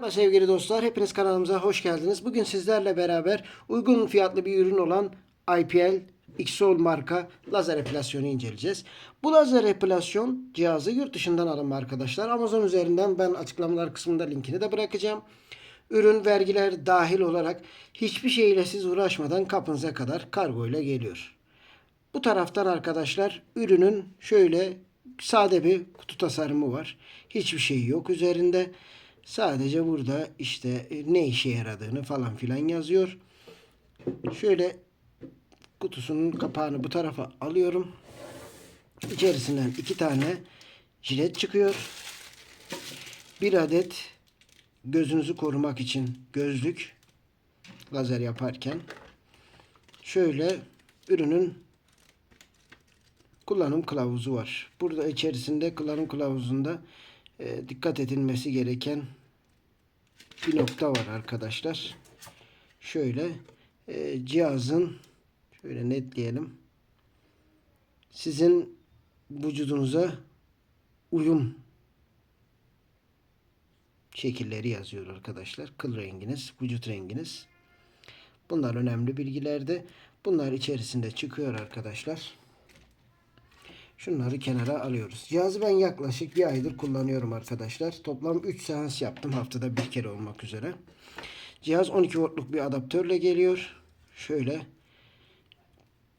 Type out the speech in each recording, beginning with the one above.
Merhaba sevgili dostlar, hepiniz kanalımıza hoş geldiniz. Bugün sizlerle beraber uygun fiyatlı bir ürün olan IPL XOL marka lazer epilasyonu inceleyeceğiz. Bu lazer epilasyon cihazı yurt dışından alınma arkadaşlar. Amazon üzerinden ben açıklamalar kısmında linkini de bırakacağım. Ürün vergiler dahil olarak hiçbir şeyle siz uğraşmadan kapınıza kadar kargo ile geliyor. Bu taraftan arkadaşlar ürünün şöyle sade bir kutu tasarımı var. Hiçbir şey yok üzerinde. Sadece burada işte e, ne işe yaradığını falan filan yazıyor. Şöyle kutusunun kapağını bu tarafa alıyorum. İçerisinden iki tane jilet çıkıyor. Bir adet gözünüzü korumak için gözlük lazer yaparken şöyle ürünün kullanım kılavuzu var. Burada içerisinde kullanım kılavuzunda e, dikkat edilmesi gereken bir nokta var arkadaşlar. Şöyle e, cihazın şöyle netleyelim. Sizin vücudunuza uyum şekilleri yazıyor arkadaşlar. Kıl renginiz, vücut renginiz. Bunlar önemli bilgilerde. Bunlar içerisinde çıkıyor arkadaşlar. Şunları kenara alıyoruz. Cihazı ben yaklaşık bir aydır kullanıyorum arkadaşlar. Toplam 3 seans yaptım haftada bir kere olmak üzere. Cihaz 12 voltluk bir adaptörle geliyor. Şöyle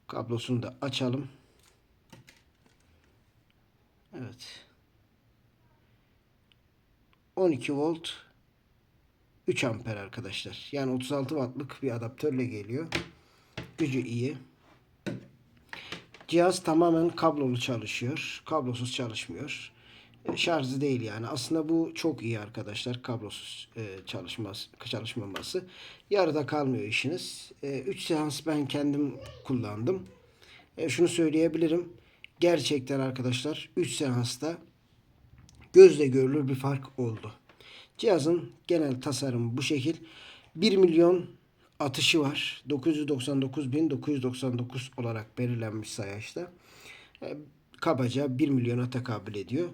kablosunu da açalım. Evet. 12 volt 3 amper arkadaşlar. Yani 36 wattlık bir adaptörle geliyor. Gücü iyi. Cihaz tamamen kablolu çalışıyor. Kablosuz çalışmıyor. E, Şarjı değil yani. Aslında bu çok iyi arkadaşlar. Kablosuz e, çalışması, çalışmaması. Yarıda kalmıyor işiniz. 3 seans ben kendim kullandım. E, şunu söyleyebilirim. Gerçekten arkadaşlar 3 seansta gözle görülür bir fark oldu. Cihazın genel tasarımı bu şekil. 1 milyon atışı var. 999.999 olarak belirlenmiş sayaçta. E, Kabaca 1 milyona tekabül ediyor.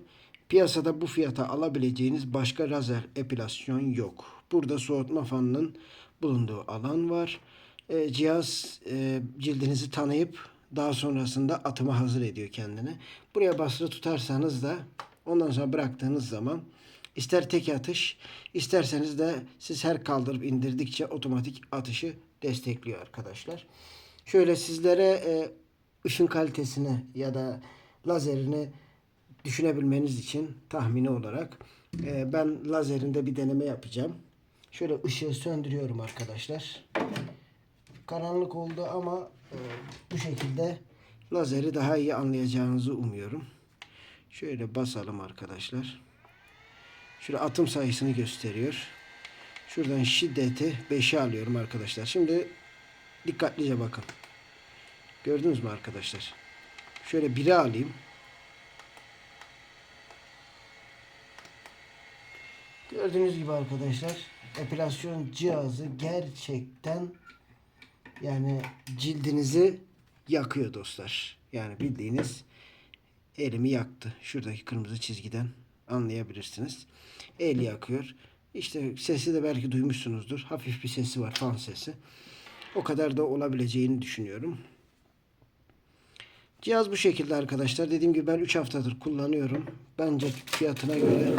Piyasada bu fiyata alabileceğiniz başka lazer epilasyon yok. Burada soğutma fanının bulunduğu alan var. E, cihaz e, cildinizi tanıyıp daha sonrasında atıma hazır ediyor kendini. Buraya basılı tutarsanız da ondan sonra bıraktığınız zaman ister tek atış isterseniz de siz her kaldırıp indirdikçe otomatik atışı destekliyor arkadaşlar. Şöyle sizlere e, ışın kalitesini ya da lazerini düşünebilmeniz için tahmini olarak e, ben lazerinde bir deneme yapacağım. Şöyle ışığı söndürüyorum arkadaşlar. Karanlık oldu ama e, bu şekilde lazeri daha iyi anlayacağınızı umuyorum. Şöyle basalım arkadaşlar. Şurada atım sayısını gösteriyor. Şuradan şiddeti 5'e alıyorum arkadaşlar. Şimdi dikkatlice bakın. Gördünüz mü arkadaşlar? Şöyle 1'e alayım. Gördüğünüz gibi arkadaşlar epilasyon cihazı gerçekten yani cildinizi yakıyor dostlar. Yani bildiğiniz elimi yaktı. Şuradaki kırmızı çizgiden anlayabilirsiniz. El yakıyor. İşte sesi de belki duymuşsunuzdur. Hafif bir sesi var fan sesi. O kadar da olabileceğini düşünüyorum. Cihaz bu şekilde arkadaşlar. Dediğim gibi ben 3 haftadır kullanıyorum. Bence fiyatına göre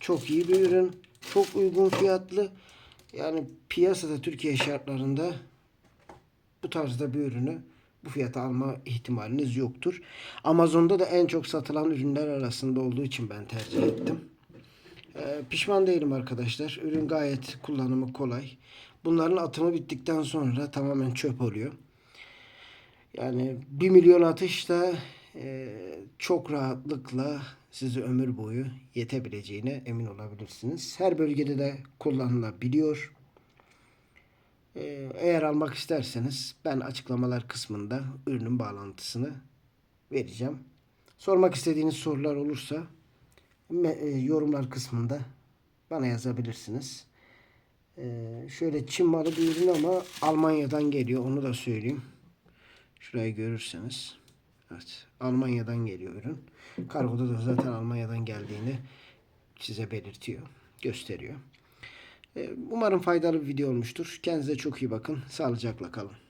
çok iyi bir ürün. Çok uygun fiyatlı. Yani piyasada Türkiye şartlarında bu tarzda bir ürünü bu fiyata alma ihtimaliniz yoktur. Amazon'da da en çok satılan ürünler arasında olduğu için ben tercih ettim. Ee, pişman değilim arkadaşlar. Ürün gayet kullanımı kolay. Bunların atımı bittikten sonra tamamen çöp oluyor. Yani 1 milyon atış da e, çok rahatlıkla sizi ömür boyu yetebileceğine emin olabilirsiniz. Her bölgede de kullanılabiliyor. Ee, Eğer almak isterseniz ben açıklamalar kısmında ürünün bağlantısını vereceğim. Sormak istediğiniz sorular olursa e, yorumlar kısmında bana yazabilirsiniz. Ee, şöyle Çin malı bir ürün ama Almanya'dan geliyor onu da söyleyeyim. Şurayı görürseniz. Evet Almanya'dan geliyor ürün. Kargoda da zaten Almanya'dan geldiğini size belirtiyor, gösteriyor. E, Umarım faydalı bir video olmuştur. Kendinize çok iyi bakın. Sağlıcakla kalın.